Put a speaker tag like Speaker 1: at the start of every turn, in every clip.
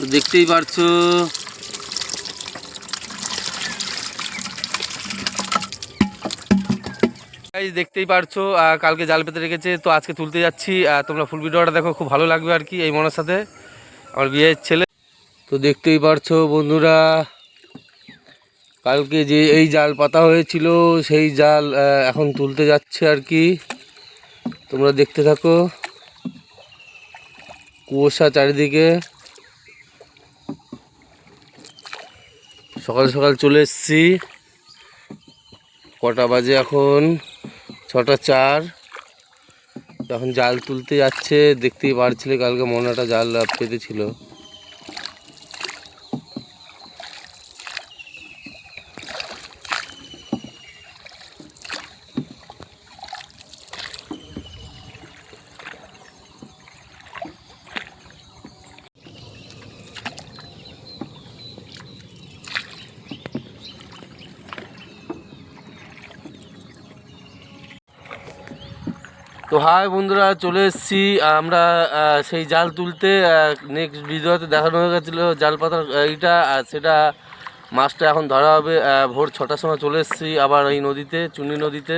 Speaker 1: তো দেখতেই পারছ। দেখতেই পারছ কালকে জাল পেতে রেখেছে, তো আজকে তুলতে যাচ্ছি। তোমরা ফুল ভিডিওটা দেখো, খুব ভালো লাগবে আর কি এই মনের সাথে। আমার বিয়ের ছেলে। তো দেখতেই পারছ বন্ধুরা, কালকে যে এই জাল পাতা হয়েছিল, সেই জাল এখন তুলতে যাচ্ছে আর কি। তোমরা দেখতে থাকো। কুয়াশা চারিদিকে। সকাল সকাল চলে এসছি। কটা বাজে এখন? ছটা চার। এখন জাল তুলতে যাচ্ছে, দেখতেই পারছিলে কালকে মনাটা জাল পেতেছিল তো হাই বন্ধুরা, চলে এসেছি। আমরা সেই জাল তুলতে নেক্সট ভিডিওতে দেখানো হয়ে গেছিল জাল পাতার এইটা, আর সেটা মাছটা এখন ধরা হবে ভোর ছটার সময় চলে এসেছি আবার এই নদীতে, চুনি নদীতে।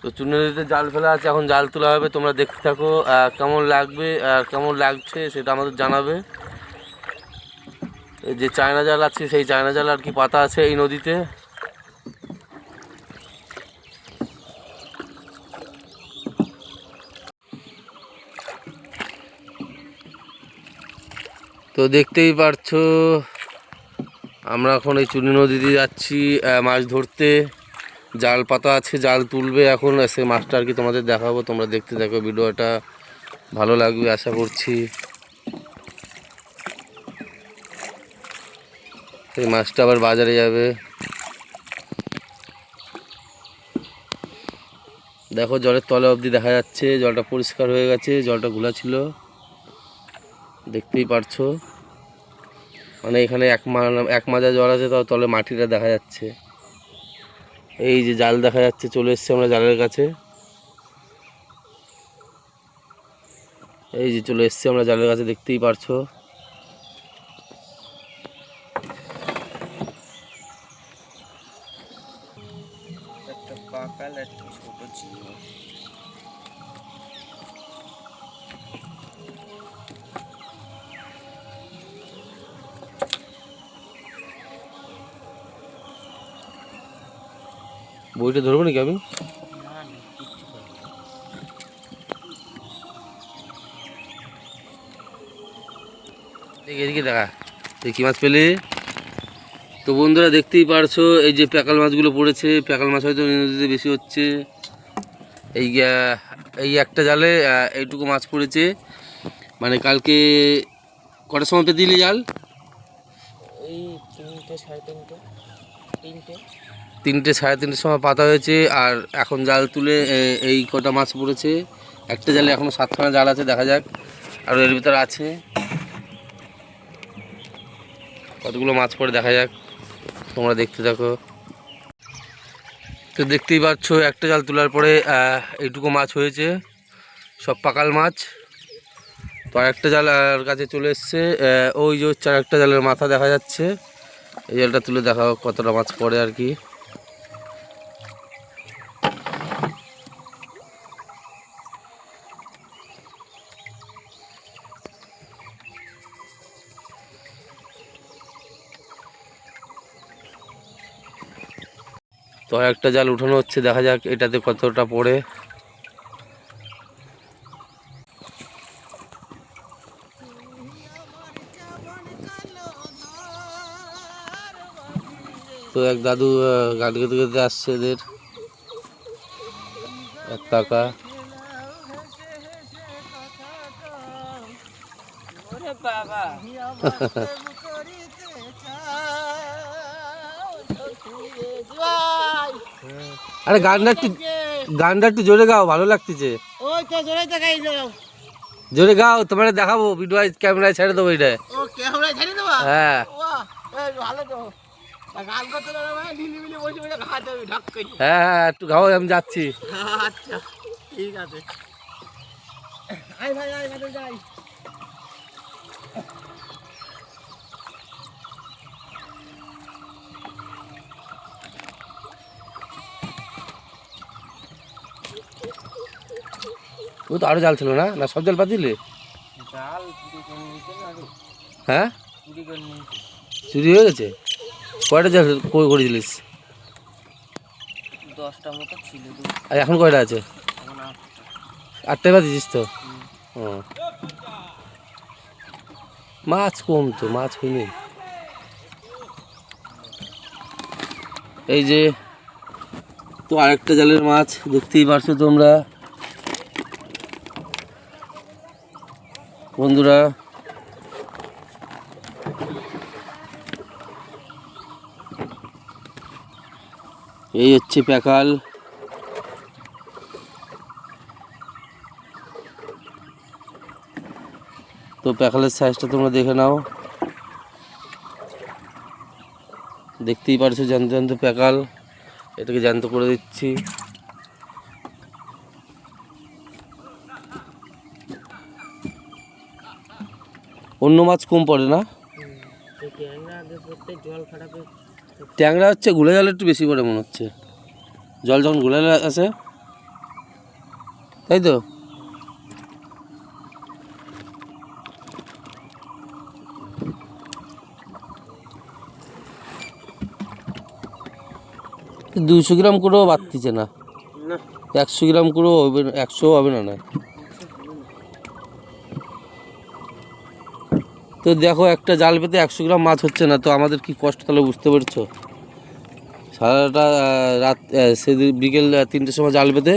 Speaker 1: তো চুনি নদীতে জাল ফেলা আছে, এখন জাল তোলা হবে, তোমরা দেখতে থাকো কেমন লাগবে কেমন লাগছে সেটা আমাদের জানাবে। যে চায়না জাল আছে, সেই চায়না জাল আর কি পাতা আছে এই নদীতে। তো দেখতেই পারছ, আমরা এখন এই চুনি নদীতে যাচ্ছি মাছ ধরতে। জাল পাতা আছে, জাল তুলবে এখন সে মাছটা আর কি তোমাদের দেখাবো, তোমরা দেখতে থাকো ভিডিওটা, ভালো লাগবে আশা করছি। এই মাছটা আবার বাজারে যাবে। দেখো জলের তলে অবধি দেখা যাচ্ছে, জলটা পরিষ্কার হয়ে গেছে, জলটা ঘোলা ছিল। দেখতেই পারছ। মানে এখানে এক মা এক মাজা জল আছে, তাও তলে মাটিটা দেখা যাচ্ছে। এই যে জাল দেখা যাচ্ছে, চলে এসছে আমরা জালের কাছে। এই যে চলে এসছে আমরা জালের কাছে, দেখতেই পারছ।
Speaker 2: একটা
Speaker 1: বইটা ধরবো নাকি আমি? এদিকে দেখা। কী মাছ পেলে? তো বন্ধুরা দেখতেই পারছ, এই যে প্যাকাল মাছগুলো পড়েছে। প্যাকাল মাছ হয়তো নদীতে বেশি হচ্ছে। এই এই একটা জালে এইটুকু মাছ পড়েছে। মানে কালকে কটার সময় পেতে দিলি জাল
Speaker 2: এই তিনটে সাড়ে তিনটে তিনটে
Speaker 1: তিনটে, সাড়ে তিনটের সময় পাতা হয়েছে আর এখন জাল তুলে এই কটা মাছ পড়েছে। একটা জালে এখনও সাতখানা জাল আছে, দেখা যাক। আর এর ভিতরে আছে। কতগুলো মাছ পড়ে, দেখা যাক। তোমরা দেখতে থাকো। তো দেখতেই পাচ্ছ, একটা জাল তোলার পরে এইটুকু মাছ হয়েছে। সব পাকাল মাছ। তো একটা জাল আর কাছে চলে এসছে। ওই যে আর একটা জালের মাথা দেখা যাচ্ছে। এই জালটা তুলে দেখা কতটা মাছ পড়ে আর কি। তো একটা জাল উঠানো হচ্ছে দেখা যাক এটাতে কতটা পড়ে। তো এক দাদু গান গেতে গেতে আসছে এদের। এক
Speaker 2: টাকা বাবা।
Speaker 1: আরে গানটা একটু গানটা একটু জোরে গাও ভালো লাগতেছে।
Speaker 2: ওই তো জোরে দেখাই দাও
Speaker 1: জোরে গাও তোমার দেখাবো ভিডিও ক্যামেরায় ছেড়ে দেবো এটা।
Speaker 2: ও ক্যামেরা ছাড়ি দেবা?
Speaker 1: হ্যাঁ।
Speaker 2: ভালো তো। গান করতে ভাই ঢিলি মিলি বসে বসে খাতে হবে ঢাক করি।
Speaker 1: হ্যাঁ হ্যাঁ একটু গাও আমি যাচ্ছি।
Speaker 2: আচ্ছা ঠিক আছে। আই ভাই আই ভাই যাই।
Speaker 1: ও তো আরও জাল ছিল না? না সব জাল পাতিলে হ্যাঁ?
Speaker 2: চুরি
Speaker 1: হয়ে গেছে? কয়টা জাল কই করেছিলিস
Speaker 2: দশটা মতো ছিল
Speaker 1: আর এখন কয়টা আছে? আটটায় বাজিস তো। ও। মাছ কম তো মাছ হয়নি। এই যে তো আরেকটা জালের মাছ দেখতেই পারছ তোমরা। বন্ধুরা, এই হচ্ছে প্যাকাল। তো প্যাকালের সাইজটা তোমরা দেখে নাও। দেখতেই পারছ জ্যান্ত জ্যান্ত প্যাকাল। এটাকে জ্যান্ত করে দিচ্ছি। অন্য মাছ কম পড়ে না?
Speaker 2: ট্যাংরা
Speaker 1: হচ্ছে গুলে জাল একটু বেশি পড়ে মনে হচ্ছে। জল যখন গুলে আসে। তাই তো? দুশো গ্রাম করেও বাড়তিছে না। একশো গ্রাম করেও হবে একশো হবে না না? তো দেখো একটা জাল পেতে একশো গ্রাম মাছ হচ্ছে না তো আমাদের কি কষ্ট তাহলে বুঝতে পারছ? সারাটা রাত সেদিন বিকেল তিনটের সময় জাল পেতে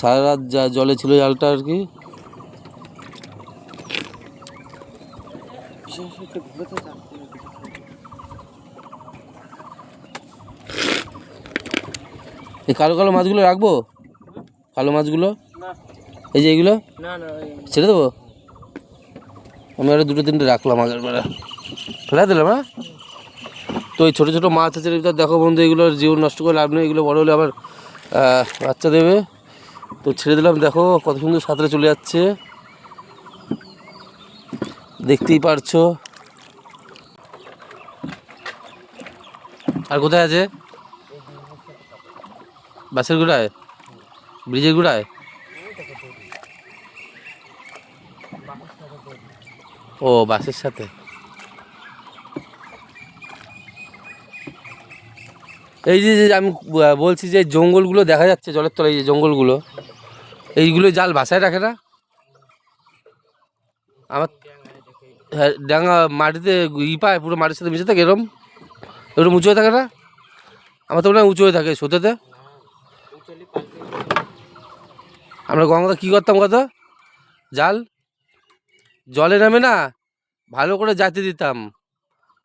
Speaker 1: সারা রাত যা জলে ছিল জালটা আর কি। এই কালো কালো মাছগুলো রাখব? কালো মাছগুলো? এই যে
Speaker 2: না
Speaker 1: ছেড়ে দেবো? আমি আরও দুটো তিনটে রাখলাম আগের বেলা ফেলে দিলাম হ্যাঁ? তো এই ছোটো ছোটো মাছ আছে দেখো বন্ধু এগুলোর জীবন নষ্ট করে লাভ নেই এগুলো বড় হলে আবার বাচ্চা দেবে। তো ছেড়ে দিলাম দেখো কত সুন্দর সাঁতরে চলে যাচ্ছে। দেখতেই পারছ। আর কোথায় আছে? বাসের গুড়ায়? ব্রিজের গুড়ায়? ও, বাসের সাথে? এই যে আমি বলছি যে, জঙ্গলগুলো দেখা যাচ্ছে জলের তলায় যে জঙ্গলগুলো এইগুলো জাল বাসায় রাখে না? আমার হ্যাঁ ডাঙা মাটিতে ই পায়, পুরো মাটির সাথে মিশে থাকে এরম? এরম উঁচু হয়ে থাকে না? আমার তো মনে হয় উঁচু হয়ে থাকে সোতেতে আমরা গঙ্গাতে কী করতাম কত জাল? জলে নামে না ভালো করে জাতি দিতাম।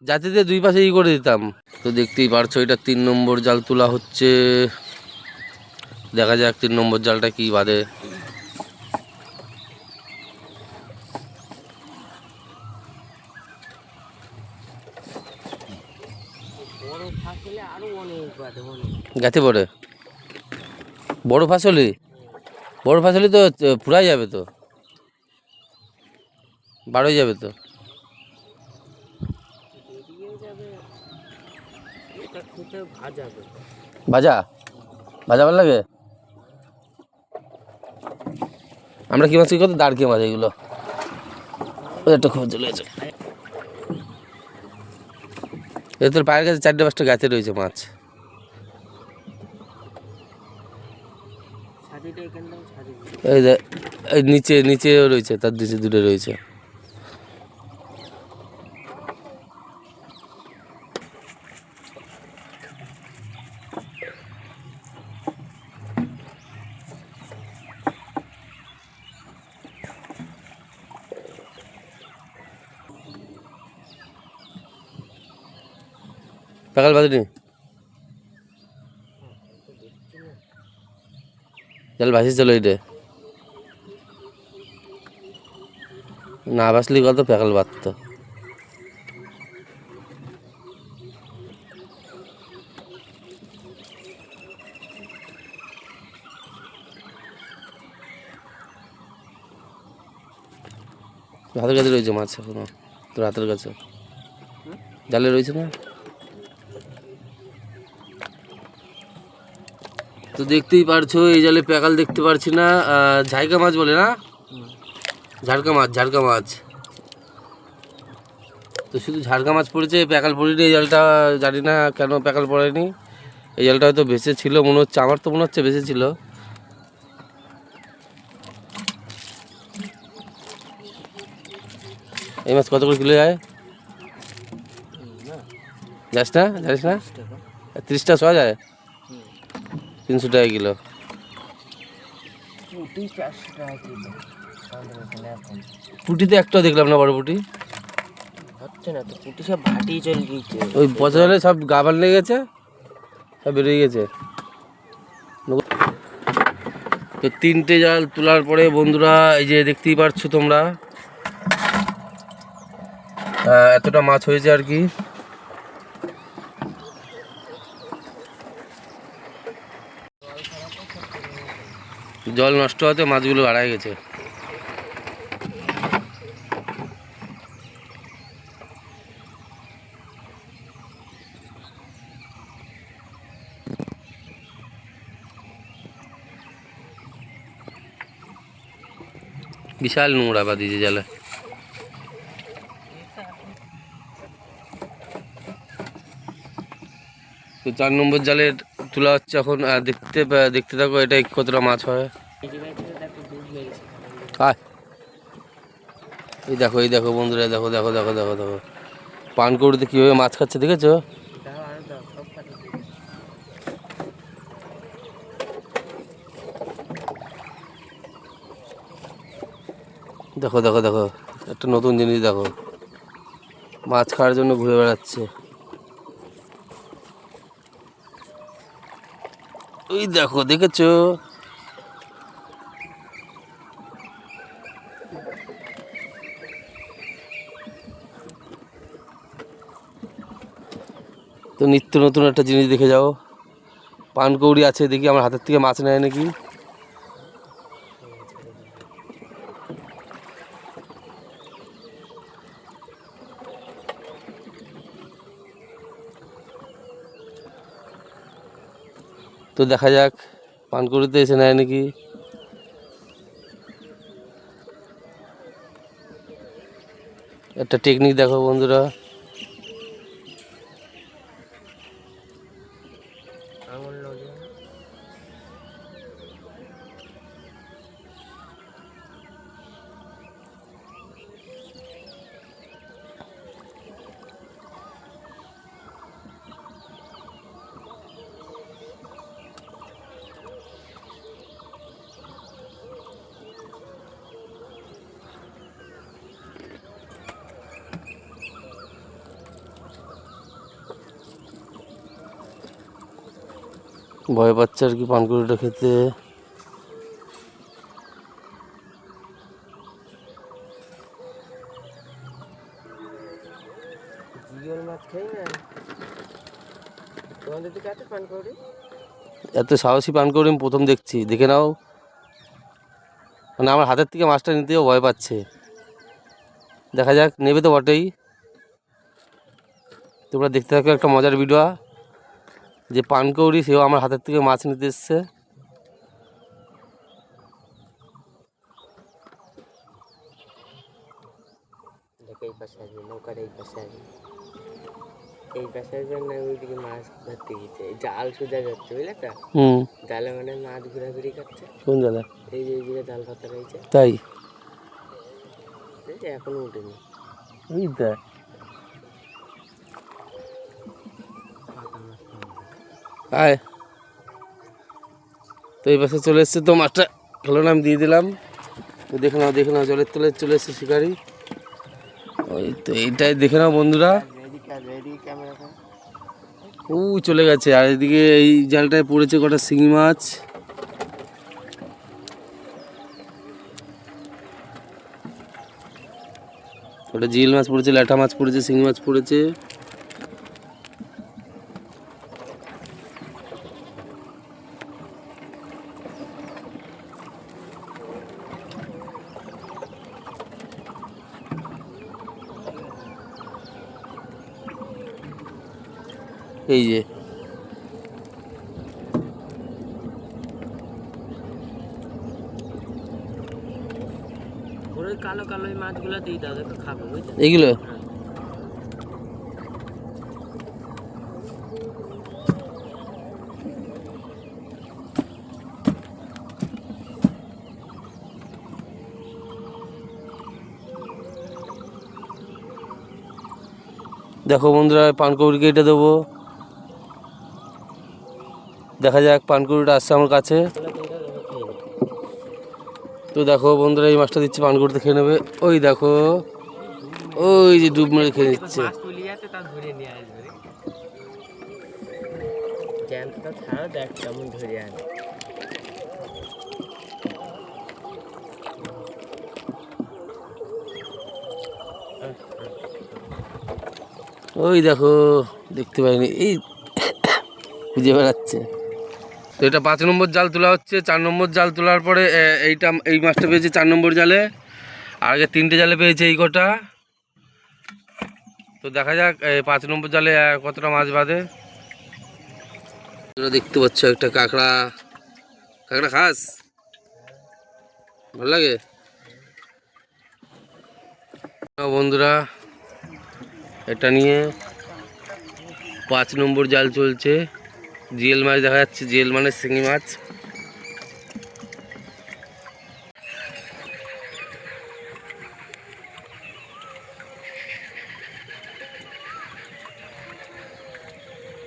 Speaker 1: জাতি দিয়ে দুই পাশে ই করে দিতাম। তো দেখতেই পারছ এটা তিন নম্বর জাল তোলা হচ্ছে। দেখা যাক তিন নম্বর জালটা কি বাদে। গাছে পড়ে। বড় ফাসলি বড় ফাসলি তো ফুরাই যাবে তো। বারোই যাবে তো? ভাজা? ভাজা ভালো লাগে? আমরা কি মাছ কি করতো? দাঁড় কে মাছ এগুলো। একটা খবর চলে গেছে এ তোর পায়ের কাছে চারটে পাঁচটা গাছে রয়েছে মাছ। এই যে নিচে, নিচেও রয়েছে, তার নিচে দূরে রয়েছে। সকাল বাজনি চল ভাসি চলো এটা না বাসলি কত প্যাকাল বাড়তো হাতের কাছে রয়েছে মাছ এখনও। তোর হাতের কাছে জালে রয়েছে না? তো দেখতেই পারছ এই জালে প্যাকাল দেখতে পারছি না। ঝাইকা মাছ বলে না? ঝাড়কা মাছ ঝাড়কা মাছ। তো শুধু ঝাড়কা মাছ পড়েছে প্যাকাল পড়িনি এই জালটা জানি না কেন প্যাকাল পড়েনি। এই জালটা হয়তো বেঁচে ছিল মনে হচ্ছে আমার তো মনে হচ্ছে বেঁচে ছিল। এই মাছ কত করে কিলো যায়? যাস না। জানিস না? তিরিশটা শোয়া যায়? তিনশো টাকা কিলো। পুটিতে একটাও দেখলাম না বড় পুটি।
Speaker 2: হচ্ছে না তো পুটি সব ভাটিয়ে চলে গিয়েছে।
Speaker 1: ওই জলে সব গাবাল লেগে গেছে সব বেরিয়ে গেছে। তো তিনটে জাল তোলার পরে বন্ধুরা এই যে দেখতেই পারছ তোমরা। এতটা মাছ হয়েছে আর কি। জল নষ্ট হতে মাছগুলো হারায় গেছে। বিশাল নোংরা বা দিয়েছে জালে। তো চার নম্বর জালের তোলা হচ্ছে এখন দেখতে দেখতে থাকো এটা কতটা মাছ হয়। এই দেখো এই দেখো বন্ধুরা, দেখো দেখো দেখো দেখো দেখো। পান কৌড়িতে কীভাবে মাছ খাচ্ছে, দেখেছ? দেখো দেখো দেখো, একটা নতুন জিনিস দেখো। মাছ খাওয়ার জন্য ঘুরে বেড়াচ্ছে। ওই দেখো, দেখেছ? তো নিত্য নতুন একটা জিনিস দেখে যাও। পানকৌড়ি আছে দেখি, আমার হাতের থেকে মাছ নেয় নাকি? দেখা যাক পানকুড়িতে এসে নেয় নাকি? একটা টেকনিক দেখো বন্ধুরা।
Speaker 2: আঙুল
Speaker 1: ভয় পাচ্ছে আর কি পানকুড়িটা খেতে।
Speaker 2: দিকে আছে পান করি
Speaker 1: এত সাহসী আমি প্রথম দেখছি দেখে নাও। মানে আমার হাতের থেকে মাছটা নিতেও ভয় পাচ্ছে। দেখা যাক নেবে তো বটেই। তোমরা দেখতে থাকো একটা মজার ভিডিও। যে পানকৌড়ি সেও আমার হাতের থেকে মাছ নিতে এসছে।
Speaker 2: এই পাশে আসবে নৌকার এই পাশে আসবে। এই পাশে আসবে না ওইদিকে মাছ ধরতে গেছে জাল সোজা যাচ্ছে বুঝলে তো?
Speaker 1: হুম।
Speaker 2: জালে মানে মাছ ঘোরাঘুরি করছে।
Speaker 1: কোন
Speaker 2: এই যে এইদিকে জাল পাতা রয়েছে।
Speaker 1: তাই?
Speaker 2: এখনও উঠেনি।
Speaker 1: এই আয়। তো এই পাশে চলে এসছে তো, মাছটা খেলো না আমি দিয়ে দিলাম। তো দেখে নাও দেখে নাও, জলের তলে চলে এসছে শিকারি। ওই তো এইটাই দেখে নাও বন্ধুরা। ও চলে গেছে। আর এদিকে এই জালটায় পড়েছে কটা শিঙি মাছ। ওটা জিল মাছ পড়েছে ল্যাঠা মাছ পড়েছে, শিঙি মাছ পড়েছে। এই যে।
Speaker 2: কালো কালো মাছগুলো দিয়ে এইগুলো দেখো
Speaker 1: বন্ধুরা পানকৌড়িকে এটা দেবো। দেখা যাক পানকুড়িটা আসছে আমার কাছে। তো দেখো বন্ধুরা এই মাছটা দিচ্ছে পানকুড়িতে খেয়ে নেবে। ওই দেখো ওই যে ডুব মেরে খেয়ে নিচ্ছে। ওই দেখো দেখতে পাইনি। এই খুঁজে বেড়াচ্ছে। তো এটা পাঁচ নম্বর জাল তোলা হচ্ছে, চার নম্বর জাল তোলার পরে এইটা, এই মাছটা পেয়েছে চার নম্বর জালে। আগে তিনটে জালে পেয়েছে এই কটা। তো দেখা যাক পাঁচ নম্বর জালে কতটা মাছ বাঁধে। দেখতে পাচ্ছ একটা কাঁকড়া। কাঁকড়া খাস? ভালো লাগে? বন্ধুরা, এটা নিয়ে পাঁচ নম্বর জাল চলছে। জিএল মাছ দেখা যাচ্ছে জিএল মানে শিঙি মাছ।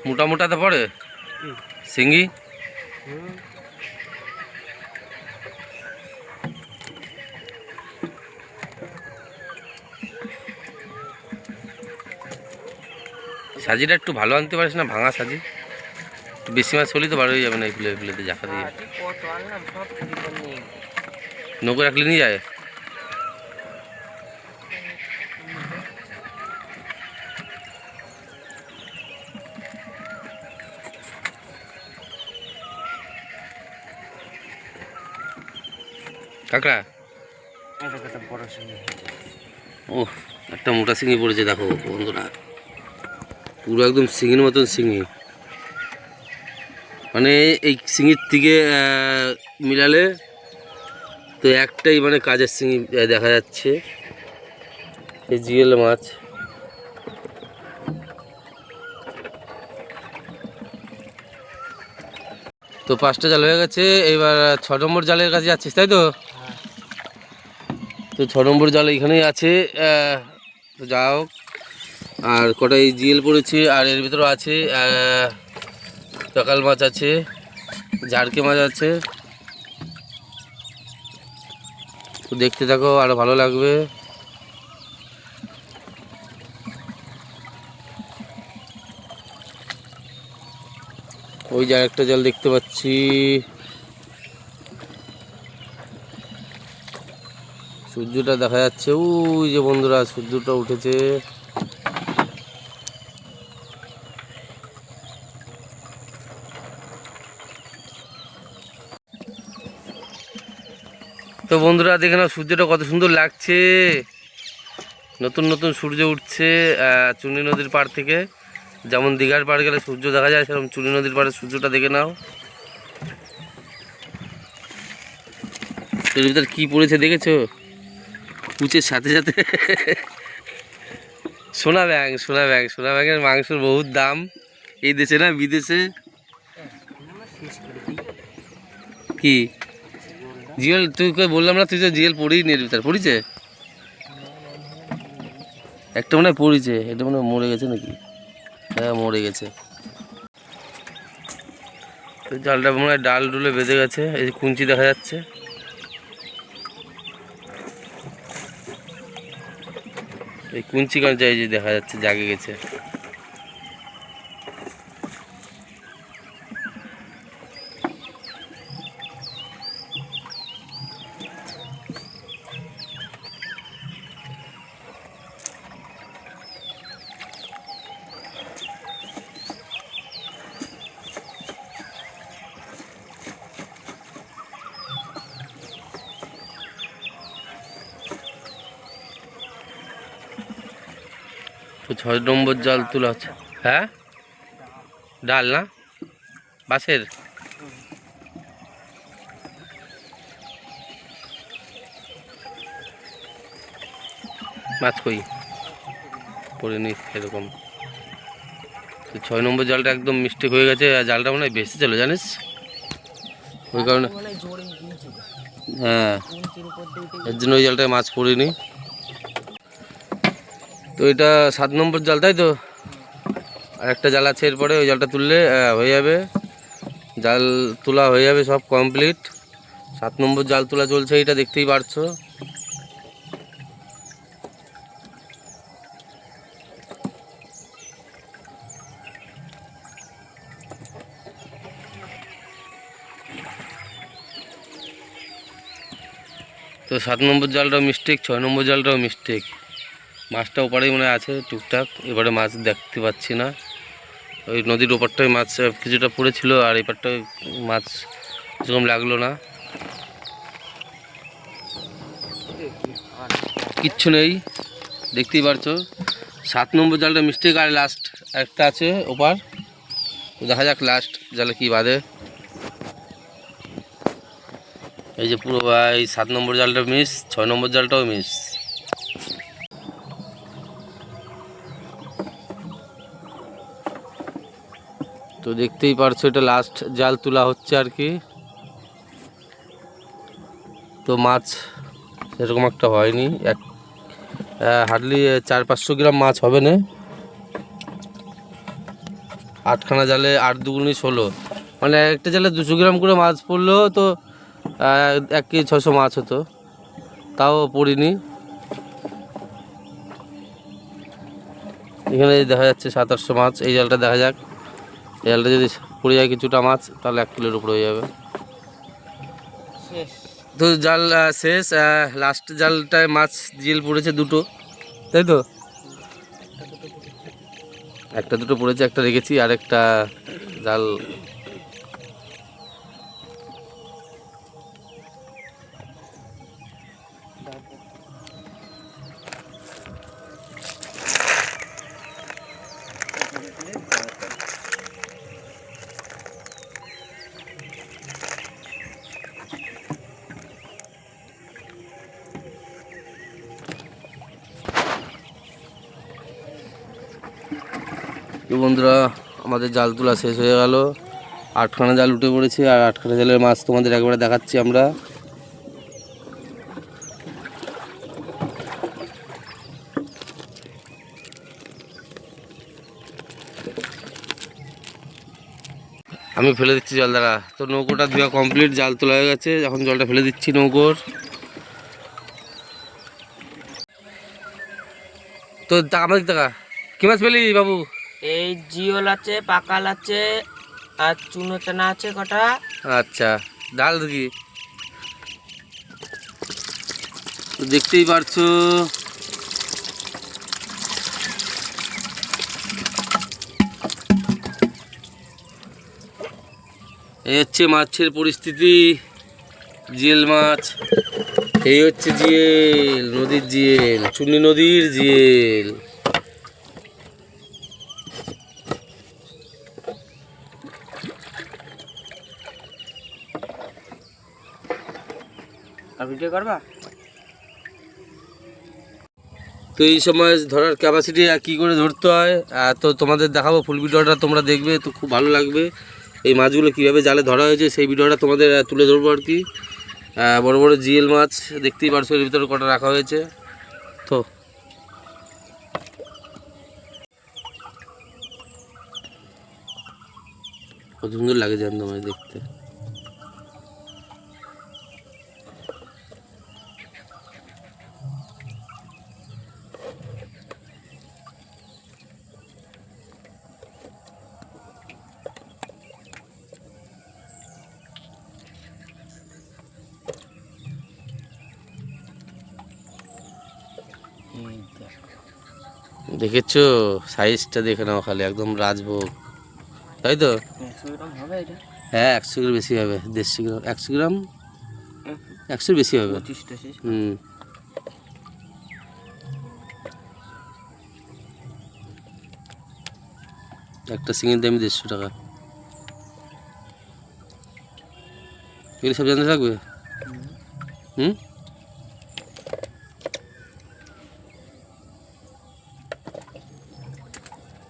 Speaker 1: মোটা মোটাতে পড়ে। শিঙ্গি সাজিটা একটু ভালো আনতে পারিস না ভাঙা সাজি। বেশি মাছ হলেই তো হয়ে যাবে না এই ফুলে ফুলেতে জাকা দিয়ে। নৌকো রাখলে নিয়ে যায়? কাকড়া?
Speaker 2: বড়
Speaker 1: ও একটা মোটা শিঙি পড়েছে দেখো বন্ধুরা। পুরো একদম শিঙির মতন শিঙি। মানে এই শিঙির থেকে মিলালে তো একটাই মানে কাজের আহ, দেখা যাচ্ছে। এই জিএল মাছ। তো পাঁচটা জাল হয়ে গেছে এবার ছ নম্বর জালের কাছে যাচ্ছিস তাই তো? তো ছ নম্বর জাল এখানেই আছে যা হোক আর কটা এই জিএল পড়েছে আর এর ভিতরে আছে কাকাল মাছ আছে ঝাড়কে মাছ আছে। দেখতে থাকো, আরও ভালো লাগবে। ওই যে একটা জল দেখতে পাচ্ছি। সূর্যটা দেখা যাচ্ছে। ওই যে বন্ধুরা, সূর্যটা উঠেছে। বন্ধুরা, দেখে নাও সূর্যটা কত সুন্দর লাগছে। নতুন নতুন সূর্য উঠছে চুনি নদীর পাড় থেকে। যেমন দীঘার পাড় গেলে সূর্য দেখা যায়, সেরকম চুনি নদীর পাড়ে সূর্যটা দেখে নাও। এর ভিতর কি পড়েছে দেখেছ? কুচের সাথে সাথে। সোনা ব্যাং সোনা ব্যাং সোনা ব্যাঙের মাংসের বহুত দাম। এই দেশে না, বিদেশে? কি? জিএল, তুই কই বললাম না, তুই তো জিএল পড়েই নি এর ভিতর, পড়িছে? একটা মনে হয় পড়িছে এটা মনে হয় মরে গেছে নাকি? হ্যাঁ মরে গেছে। তো জালটা মনে হয় ডাল ডুলে বেঁধে গেছে, এই যে কুঞ্চি দেখা যাচ্ছে। এই কুঞ্চি কাঁচা এই যে দেখা যাচ্ছে, জাগে গেছে। ছয় নম্বর জাল তোলা হচ্ছে হ্যাঁ? ডাল না? বাসের? মাছ কই? পড়েনি এরকম। তো ছয় নম্বর জালটা একদম মিস্টেক হয়ে গেছে আর জালটা মনে হয় বেশি ছিল জানিস? ওই কারণে
Speaker 2: হয়।
Speaker 1: এর জন্য ওই জালটায় মাছ পড়েনি। তো এটা সাত নম্বর জাল, তাই তো? আর একটা জাল আছে এরপরে, ওই জালটা তুললে হয়ে যাবে। জাল তোলা হয়ে যাবে সব কমপ্লিট সাত নম্বর জাল তোলা চলছে, এটা দেখতেই পারছ। তো সাত নম্বর জালটাও মিস্টেক ছয় নম্বর জালটাও মিস্টেক মাছটা ওপারেই মনে আছে, টুকটাক। এবারে মাছ দেখতে পাচ্ছি না। ওই নদীর ওপারটায় মাছ কিছুটা পড়েছিল, আর এপারটায় মাছ সেরকম লাগল না। কিচ্ছু নেই, দেখতেই পারছ। সাত নম্বর জালটা মিস্টেক আর লাস্ট একটা আছে ওপার। দেখা যাক লাস্ট জালে কি বাঁধে। এই যে পুরো এই সাত নম্বর জালটা মিস ছয় নম্বর জালটাও মিস তো দেখতেই পারছ, এটা লাস্ট জাল তোলা হচ্ছে আর কি। তো মাছ সেরকম একটা হয়নি। এক হার্ডলি চার পাঁচশো গ্রাম মাছ হবে না। আটখানা জালে আট দুগুনি ষোলো। মানে একটা জালে দুশো গ্রাম করে মাছ পড়লেও তো এক কেজি ছশো মাছ হতো। তাও পড়িনি। এখানে দেখা যাচ্ছে সাত আটশো মাছ, এই জালটা দেখা যাক। জালটা যদি পড়ে যায় কিছুটা মাছ তাহলে এক কিলোর উপরে হয়ে যাবে। তো জাল শেষ লাস্ট জালটায় মাছ জেল পড়েছে দুটো। তাই তো? একটা দুটো পড়েছে একটা রেখেছি আর একটা জাল আমাদের জাল তোলা শেষ হয়ে গেল। আটখানা জাল উঠে পড়েছে আর আটখানা জালের মাছ তোমাদের একবারে দেখাচ্ছি আমরা। আমি ফেলে দিচ্ছি জল দ্বারা তো নৌকোটা ধোয়া কমপ্লিট জাল তোলা হয়ে গেছে। এখন জলটা ফেলে দিচ্ছি নৌকোর। তো আমাদের টাকা কি মাছ পেলি বাবু?
Speaker 2: এই জিওল আছে, পাকাল আছে, আর চুনো চানা আছে কটা।
Speaker 1: আচ্ছা ডাল দেখি দেখতেই পারছ। এই হচ্ছে মাছের পরিস্থিতি। জিয়েল মাছ, এই হচ্ছে জিয়েল, নদীর জিয়েল, চুনি নদীর জিয়েল।
Speaker 2: ভিডিও করবা?
Speaker 1: তো এই সময় ধরার ক্যাপাসিটি কী করে ধরতে হয়? তো তোমাদের দেখাবো ফুল ভিডিওটা, তোমরা দেখবে, তো খুব ভালো লাগবে। এই মাছগুলো কীভাবে জালে ধরা হয়েছে, সেই ভিডিওটা তোমাদের তুলে ধরবো আর কি। বড় বড় জিএল মাছ, দেখতেই পারছ, এর ভিতরে কটা রাখা হয়েছে। তো। কত সুন্দর লাগে জানতো মাছ দেখতে। দেখেছ? সাইজটা দেখে নাও খালি একদম রাজভোগ। তাই তো
Speaker 2: একশো
Speaker 1: হ্যাঁ একশো গ্রাম বেশি হবে দেড়শো গ্রাম একশো গ্রাম? একশোর বেশি হবে। হুম। একটা সিঙ্গেল দামি দেড়শো টাকা। এগুলো সব জানতে থাকবে? হুম?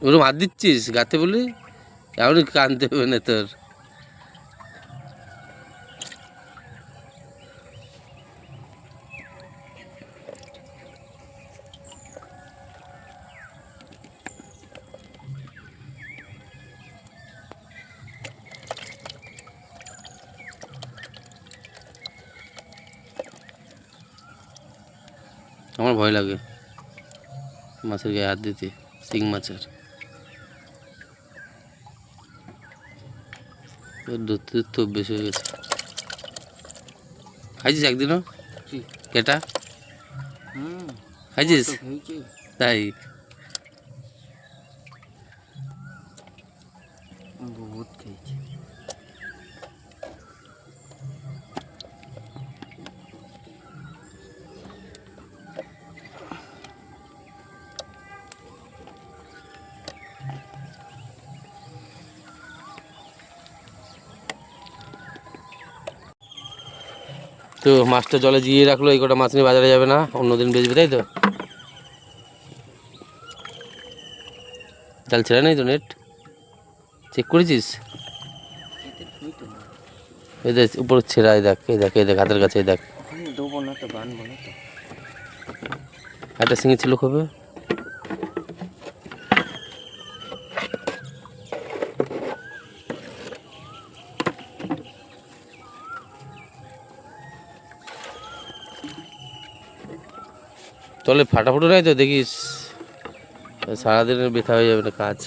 Speaker 1: ওরকম হাত দিচ্ছিস, গাতে বলি? এমনই কানতে হবে না তোর। আমার ভয় লাগে মাছের গায়ে হাত দিতে, শিং মাছের। ধরতে তো বেশি হয়ে গেছে। খাইছিস একদিনও? কেটা
Speaker 2: হুম।
Speaker 1: খাইছিস? তাই? তো মাছটা জলে জিয়ে রাখল এই কটা মাছ নিয়ে বাজারে যাবে না অন্যদিন বেচবে তাই তো? জাল ছেড়া নেই তো নেট চেক করেছিস? এই দেখ উপর ছেঁড়া এই দেখ এই দেখ এই দেখ হাতের কাছে এই দেখ। একটা সিঙ্গি ছিল কবে তলে ফাটাফুটো নাই তো দেখিস। সারাদিনের ব্যথা হয়ে যাবে না কাজ।